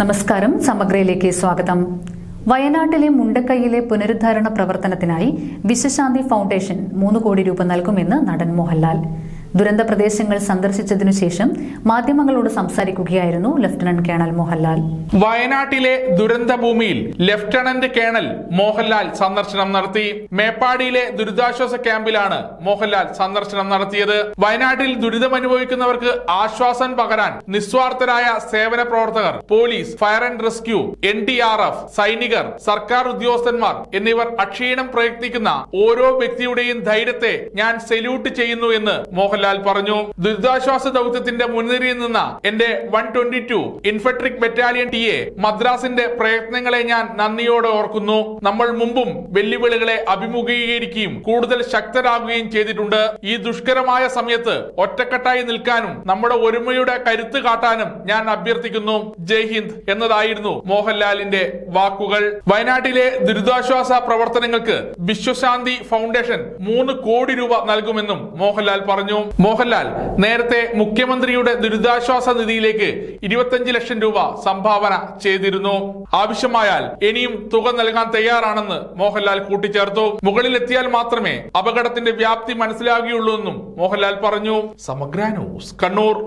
നമസ്കാരം സമഗ്രയിലേക്ക് സ്വാഗതം. വയനാട്ടിലെ മുണ്ടക്കൈയിലെ പുനരുദ്ധാരണ പ്രവർത്തനത്തിനായി വിശ്വശാന്തി ഫൗണ്ടേഷൻ മൂന്ന് കോടി രൂപ നൽകുമെന്ന് നടൻ മോഹൻലാൽ. ദുരന്ത പ്രദേശങ്ങൾ സന്ദർശിച്ചതിനു ശേഷം മാധ്യമങ്ങളോട് സംസാരിക്കുകയായിരുന്നു ലഫ്റ്റനന്റ് കേണൽ മോഹൻലാൽ. വയനാട്ടിലെ ദുരന്ത ഭൂമിയിൽ ലഫ്റ്റനന്റ് കേണൽ മോഹൻലാൽ സന്ദർശനം നടത്തി. മേപ്പാടിയിലെ ദുരിതാശ്വാസ ക്യാമ്പിലാണ് മോഹൻലാൽ സന്ദർശനം നടത്തിയത്. വയനാട്ടിൽ ദുരിതം അനുഭവിക്കുന്നവർക്ക് ആശ്വാസം പകരാൻ നിസ്വാർത്ഥരായ സേവന പ്രവർത്തകർ police fire and rescue N D R F സൈനികർ സർക്കാർ ഉദ്യോഗസ്ഥന്മാർ എന്നിവർ അക്ഷീണം പ്രയത്നിക്കുന്ന ഓരോ വ്യക്തിയുടെയും ധൈര്യത്തെ ഞാൻ സെല്യൂട്ട് ചെയ്യുന്നു എന്ന് മോഹൻലാൽ പറഞ്ഞു ദുരിതാശ്വാസ ദൗത്യത്തിന്റെ മുൻനിരയിൽ നിന്ന എന്റെ one twenty two infantry battalion T A മദ്രാസിന്റെ പ്രയത്നങ്ങളെ ഞാൻ നന്ദിയോടെ ഓർക്കുന്നു. നമ്മൾ മുമ്പും വെല്ലുവിളികളെ അഭിമുഖീകരിക്കുകയും കൂടുതൽ ശക്തരാകുകയും ചെയ്തിട്ടുണ്ട്. ഈ ദുഷ്കരമായ സമയത്ത് ഒറ്റക്കെട്ടായി നിൽക്കാനും നമ്മുടെ ഒരുമയുടെ കരുത്ത് കാട്ടാനും ഞാൻ അഭ്യർത്ഥിക്കുന്നു. ജയ് ഹിന്ദ് എന്നതായിരുന്നു മോഹൻലാലിന്റെ വാക്കുകൾ. വയനാട്ടിലെ ദുരിതാശ്വാസ പ്രവർത്തനങ്ങൾക്ക് വിശ്വശാന്തി ഫൗണ്ടേഷൻ മൂന്ന് കോടി രൂപ നൽകുമെന്നും മോഹൻലാൽ പറഞ്ഞു. മോഹൻലാൽ നേരത്തെ മുഖ്യമന്ത്രിയുടെ ദുരിതാശ്വാസ നിധിയിലേക്ക് ഇരുപത്തഞ്ച് ലക്ഷം രൂപ സംഭാവന ചെയ്തിരുന്നു. ആവശ്യമായാൽ ഇനിയും തുക നൽകാൻ തയ്യാറാണെന്ന് മോഹൻലാൽ കൂട്ടിച്ചേർത്തു. മുകളിലെത്തിയാൽ മാത്രമേ അപകടത്തിന്റെ വ്യാപ്തി മനസ്സിലാകുകയുള്ളൂ എന്നും മോഹൻലാൽ പറഞ്ഞു. സമഗ്ര ന്യൂസ് കണ്ണൂർ.